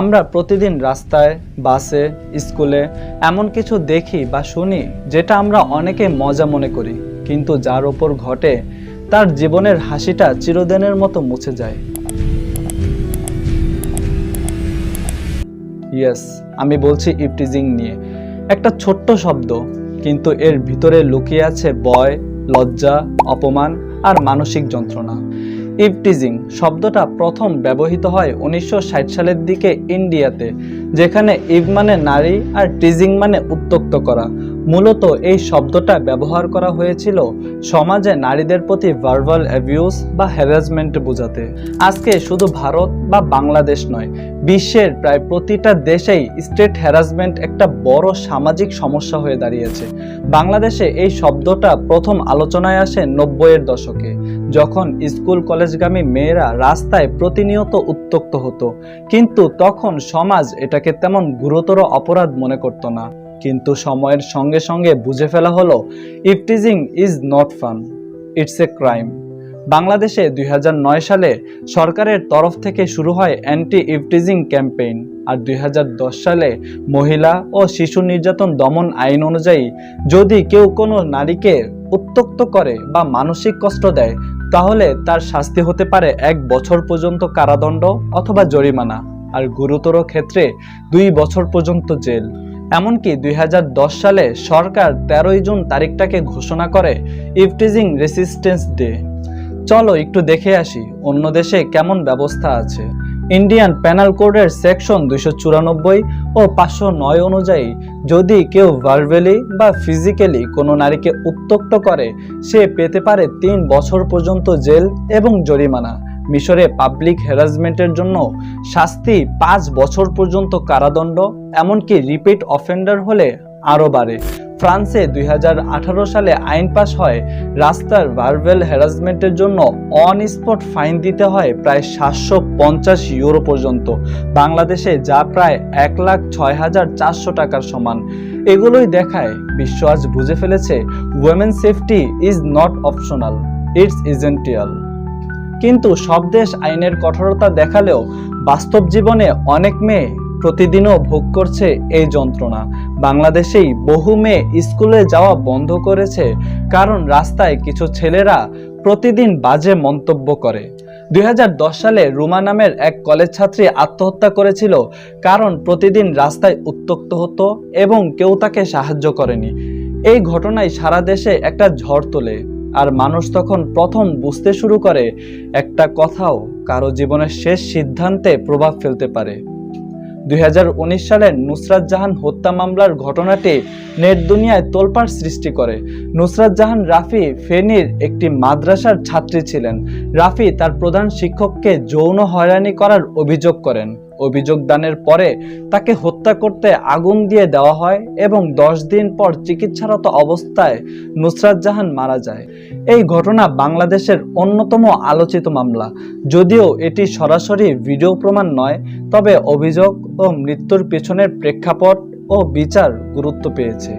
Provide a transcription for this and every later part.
আমরা প্রতিদিন রাস্তায়, বাসে, স্কুলে এমন কিছু দেখি বা শুনি যেটা আমরা অনেকে মজা মনে করি, কিন্তু যার ওপর ঘটে, তার জীবনের হাসিটা চিরদিনের মতো মুছে যায়। ইয়েস আমি বলছি ইপটিজিং নিয়ে। একটা ছোট্ট শব্দ, কিন্তু এর ভিতরে লুকিয়ে আছে বয় লজ্জা, অপমান আর মানসিক যন্ত্রণা। ইপটিজিং শব্দটা প্রথম ব্যবহৃত হয় উনিশশো ষাট সালের দিকে ইন্ডিয়াতে, যেখানে ইভ মানে নারী আর টিজিং মানে উত্তক্ত করা। মূলত এই শব্দটা ব্যবহার করা হয়েছিল সমাজে নারীদের প্রতি ভার্বাল অ্যাবিউজ বা হ্যারাসমেন্ট বোঝাতে। আজকে শুধু ভারত বা বাংলাদেশ নয়, বিশ্বের প্রায় প্রতিটা দেশেই স্টেট হ্যারাসমেন্ট একটা বড় সামাজিক সমস্যা হয়ে দাঁড়িয়েছে। বাংলাদেশে এই শব্দটা প্রথম আলোচনায় আসে নব্বইয়ের দশকে, যখন স্কুল কলেজগামী মেয়েরা রাস্তায় প্রতিনিয়ত উত্তক্ত হতো। কিন্তু তখন সমাজ এটাকে তেমন গুরুতর অপরাধ মনে করতো না। কিন্তু সময়ের সঙ্গে সঙ্গে বুঝে ফেলা হলো, eve teasing is not fun, it's a crime. বাংলাদেশে দু হাজার নয় সালে সরকারের তরফ থেকে শুরু হয় অ্যান্টি ইফটিজিং ক্যাম্পেইন আর দু হাজার দশ সালে মহিলা ও শিশু নির্যাতন দমন আইন অনুযায়ী যদি কেউ কোনো নারীকে উত্তক্ত করে বা মানসিক কষ্ট দেয়, তাহলে তার শাস্তি হতে পারে এক বছর পর্যন্ত কারাদণ্ড অথবা জরিমানা আর গুরুতর ক্ষেত্রে দুই বছর পর্যন্ত জেল। এমনকি দুই হাজার দশ সালে সরকার তেরোই জুন তারিখটাকে ঘোষণা করে ইফটিজিং রেসিস্টেন্স ডে। চলো একটু দেখে আসি, অন্য দেশে কেমন ব্যবস্থা আছে। ইন্ডিয়ান প্যানাল কোডের সেকশন দুইশো চুরানব্বই ও পাঁচশো নয় অনুযায়ী, যদি কেউ ভার্বেলি বা ফিজিক্যালি কোনো নারীকে উত্তক্ত করে, সে পেতে পারে তিন বছর পর্যন্ত জেল এবং জরিমানা। মিশরে পাবলিক হ্যারাসমেন্টের জন্য শাস্তি পাঁচ বছর পর্যন্ত কারাদণ্ড, এমনকি রিপিট অফেন্ডার হলে আরও বাড়ে। ফ্রান্সে দুই হাজার আঠারো সালে আইন পাশ হয়, রাস্তার ভার্বেল হ্যারাসমেন্টের জন্য অন স্পট ফাইন দিতে হয় প্রায় সাতশো পঞ্চাশ ইউরো পর্যন্ত। বাংলাদেশে যা প্রায় এক লাখ ছয় হাজার চারশো টাকার সমান। এগুলোই দেখায়, বিশ্ব আজ বুঝে ফেলেছে women safety is not optional it's essential কিন্তু সব দেশ আইনের কঠোরতা দেখালেও বাস্তব জীবনে অনেক মেয়ে প্রতিদিনও ভোগ করছে এই যন্ত্রণা। বাংলাদেশেই বহু মেয়ে স্কুলে যাওয়া বন্ধ করেছে কারণ রাস্তায় কিছু ছেলেরা প্রতিদিন বাজে মন্তব্য করে। দুই হাজার দশ সালে রুমা নামের এক কলেজ ছাত্রী আত্মহত্যা করেছিল কারণ প্রতিদিন রাস্তায় উত্তক্ত হতো এবং কেউ তাকে সাহায্য করেনি। এই ঘটনায় সারা দেশে একটা ঝড় তোলে। আর মানুষ তখন প্রথম বুঝতে শুরু করে একটা কথাও কারও জীবনের শেষ সিদ্ধান্তে প্রভাব ফেলতে পারে। দুই সালের নুসরাত জাহান হত্যা মামলার ঘটনাটি নেট দুনিয়ায় তোলপাড় সৃষ্টি করে। নুসরাত জাহান রাফি ফেনীর একটি মাদ্রাসার ছাত্রী ছিলেন। রাফি তার প্রধান শিক্ষককে যৌন হয়রানি করার অভিযোগ করেন। অভিযোগ দানের পরে তাকে হত্যা করতে আগুন দিয়ে দেওয়া হয় এবং দশ দিন পর চিকিৎসারত অবস্থায় নুসরাত জাহান মারা যায়। এই ঘটনা বাংলাদেশের অন্যতম আলোচিত মামলা। যদিও এটি সরাসরি ভিডিও প্রমাণ নয়, তবে অভিযোগ ও মৃত্যুর পেছনের প্রেক্ষাপট ও বিচার গুরুত্ব পেয়েছে।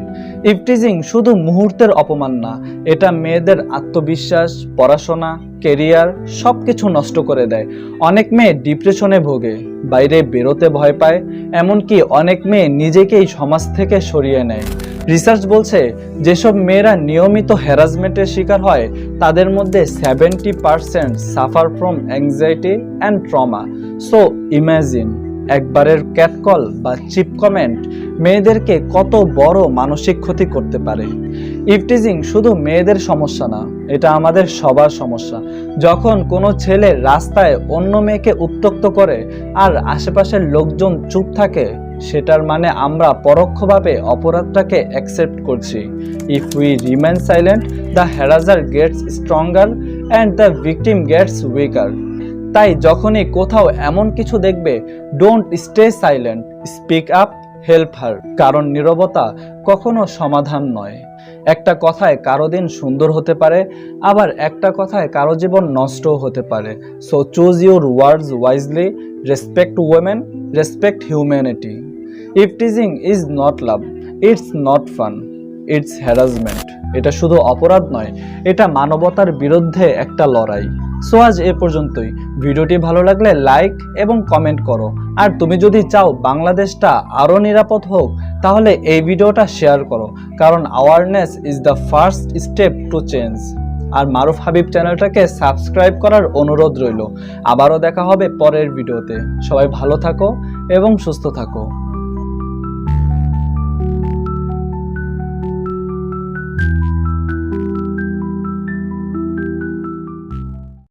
ইফটিজিং শুধু মুহূর্তের অপমান না, এটা মেয়েদের আত্মবিশ্বাস, পড়াশোনা, কেরিয়ার সব কিছু নষ্ট করে দেয়। অনেক মেয়ে ডিপ্রেশনে ভোগে, বাইরে বেরোতে ভয় পায়, এমনকি অনেক মেয়ে নিজেকেই সমাজ থেকে সরিয়ে নেয়। রিসার্চ বলছে, যেসব মেয়েরা নিয়মিত হ্যারাসমেন্টের শিকার হয়, তাদের মধ্যে seventy percent suffer from anxiety and trauma. So imagine একবারের ক্যাটকল বা চিপ কমেন্ট মেয়েদেরকে কত বড় মানসিক ক্ষতি করতে পারে। ইফটিজিং শুধু মেয়েদের সমস্যা না, এটা আমাদের সবার সমস্যা। যখন কোনো ছেলে রাস্তায় অন্য মেয়েকে উত্তক্ত করে আর আশেপাশের লোকজন চুপ থাকে, সেটার মানে আমরা পরোক্ষভাবে অপরাধটাকে অ্যাকসেপ্ট করছি। If we remain silent the harasser gets stronger and the victim gets weaker তাই যখনই কোথাও এমন কিছু দেখবে don't stay silent speak up help her কারণ নীরবতা কখনো সমাধান নয়। একটা কথায় কারও দিন সুন্দর হতে পারে, আবার একটা কথায় কারও জীবন নষ্টও হতে পারে। So choose your words wisely respect women respect humanity if teasing is not love it's not fun it's harassment এটা শুধু অপরাধ নয়, এটা মানবতার বিরুদ্ধে একটা লড়াই। সো আজ এ পর্যন্তই। ভিডিওটি ভালো লাগলে লাইক এবং কমেন্ট করো। আর তুমি যদি চাও বাংলাদেশটা আরও নিরাপদ হোক, তাহলে এই ভিডিওটা শেয়ার করো, কারণ awareness is the first step to change আর মারুফ হাবিব চ্যানেলটাকে সাবস্ক্রাইব করার অনুরোধ রইল। আবারও দেখা হবে পরের ভিডিওতে। সবাই ভালো থাকো এবং সুস্থ থাকো।